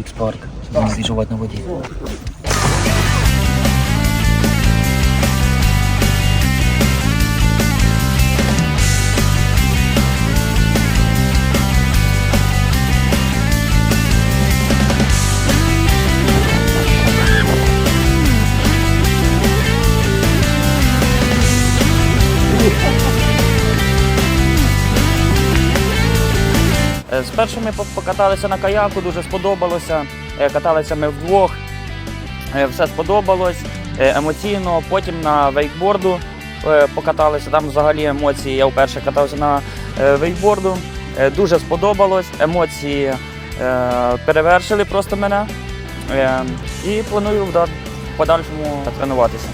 Вікспарк. Будемо на воді. Спершу ми покаталися на каяку, дуже сподобалося. Е, Каталися ми вдвох, Е, все сподобалось е, емоційно. Потім на вейкборду покаталися. Там взагалі емоції. Я вперше катався на вейкборду. Дуже сподобалось. Емоції перевершили просто мене. І планую в подальшому тренуватися.